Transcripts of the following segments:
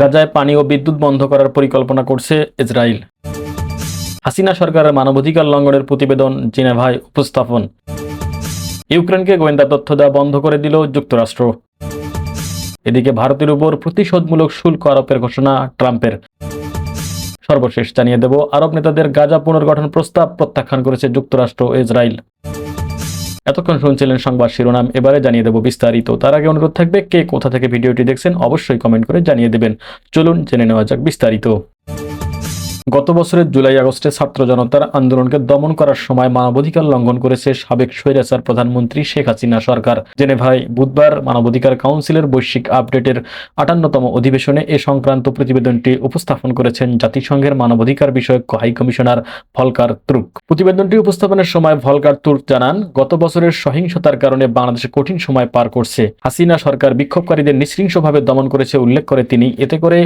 গাজায় পানি ও বিদ্যুৎ বন্ধ করার পরিকল্পনা করছে ইসরায়েল। হাসিনা সরকারের মানবাধিকার লঙ্ঘনের প্রতিবেদন জেনেভায় উপস্থাপন। ইউক্রেনকে গোয়েন্দা তথ্য দেওয়া বন্ধ করে দিল যুক্তরাষ্ট্র। এদিকে ভারতের উপর প্রতিশোধমূলক শুল্ক আরোপের ঘোষণা ট্রাম্পের। সর্বশেষ জানিয়ে দেব, আরব নেতাদের গাজা পুনর্গঠন প্রস্তাব প্রত্যাখ্যান করেছে যুক্তরাষ্ট্র ইসরায়েল। এতক্ষণ শুনছিলেন সংবাদ শিরোনাম, এবারে জানিয়ে দেব বিস্তারিত। তার আগে অনুরোধ থাকবে কে কোথা থেকে ভিডিওটি দেখছেন, অবশ্যই কমেন্ট করে জানিয়ে দেবেন। চলুন জেনে নেওয়া যাক বিস্তারিত। গত বছরের জুলাই আগস্টে ছাত্র জনতার আন্দোলনকে দমন করার সময় মানবাধিকার লঙ্ঘন করেছে সাবেক স্বৈরাচার প্রধানমন্ত্রী শেখ হাসিনা সরকার। জেনেভায় বুধবার মানবাধিকার কাউন্সিলের বৈশ্বিক আপডেটের আটান্নতম অধিবেশনে এ সংক্রান্ত প্রতিবেদনটি উপস্থাপন করেছেন জাতিসংঘের মানবাধিকার বিষয়ক হাই কমিশনার ভলকার তুর্ক। প্রতিবেদনটি উপস্থাপনের সময় ভলকার তুর্ক জানান, গত বছরের সহিংসতার কারণে বাংলাদেশে কঠিন সময় পার করছে। হাসিনা সরকার বিক্ষোভকারীদের নৃশংসভাবে দমন করেছে, উল্লেখ করে তিনি। এতে করে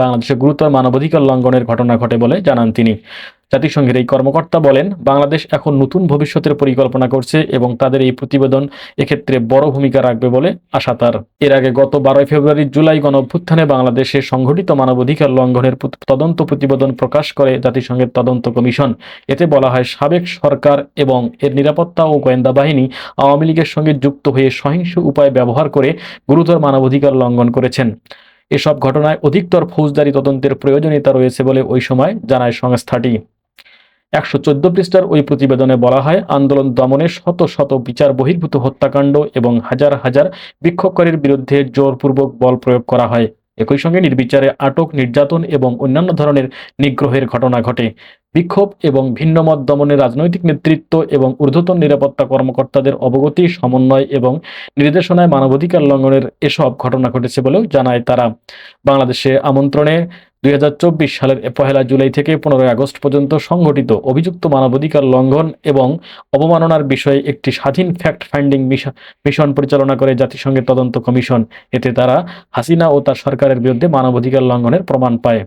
বাংলাদেশে গুরুতর মানবাধিকার লঙ্ঘনের ঘটনা ঘটে বলে জানান তিনি। জাতিসংঘের এই কর্মকর্তা বলেন, বাংলাদেশ এখন নতুন ভবিষ্যতের পরিকল্পনা করছে এবং তাদের এই প্রতিবেদন এক্ষেত্রে বড় ভূমিকা রাখবে বলে আশা তার। এর আগে গত বারোই ফেব্রুয়ারি জুলাই গণ অভ্যুত্থানে বাংলাদেশে সংঘটিত মানবাধিকার লঙ্ঘনের তদন্ত প্রতিবেদন প্রকাশ করে জাতিসংঘের তদন্ত কমিশন। এতে বলা হয়, সাবেক সরকার এবং এর নিরাপত্তা ও গোয়েন্দা বাহিনী আওয়ামী লীগের সঙ্গে যুক্ত হয়ে সহিংস উপায় ব্যবহার করে গুরুতর মানবাধিকার লঙ্ঘন করেছেন। এসব ঘটনায় অধিকতর ফৌজদারি তদন্তের প্রয়োজনীয়তা রয়েছে বলে ওই সময় জানায় সংস্থাটি। একশো চোদ্দ পৃষ্ঠার ওই প্রতিবেদনে বলা হয়, আন্দোলন দমনে শত শত বিচার বহির্ভূত হত্যাকাণ্ড এবং হাজার হাজার বিক্ষোভকারীর বিরুদ্ধে জোরপূর্বক বল প্রয়োগ করা হয়। একই সঙ্গে নির্বিচারে আটক, নির্যাতন এবং অন্যান্য ধরনের নিগ্রহের ঘটনা ঘটে। বিক্ষোভ এবং ভিন্নমত দমনে রাজনৈতিক নেতৃত্ব এবং ঊর্ধ্বতন নিরাপত্তা কর্মকর্তাদের অবগতি, সমন্বয় এবং নির্দেশনায় মানবাধিকার লঙ্ঘনের এসব ঘটনা ঘটেছে বলেও জানায় তারা। বাংলাদেশে আমন্ত্রণে দুই হাজার চব্বিশ সালের পহেলা জুলাই থেকে পনেরোই আগস্ট পর্যন্ত সংঘটিত অভিযুক্ত মানবাধিকার লঙ্ঘন এবং অবমাননার বিষয়ে একটি স্বাধীন ফ্যাক্ট ফাইন্ডিং মিশন পরিচালনা করে জাতিসংঘের তদন্ত কমিশন। এতে তারা হাসিনা ও তার সরকারের বিরুদ্ধে মানবাধিকার লঙ্ঘনের প্রমাণ পায়।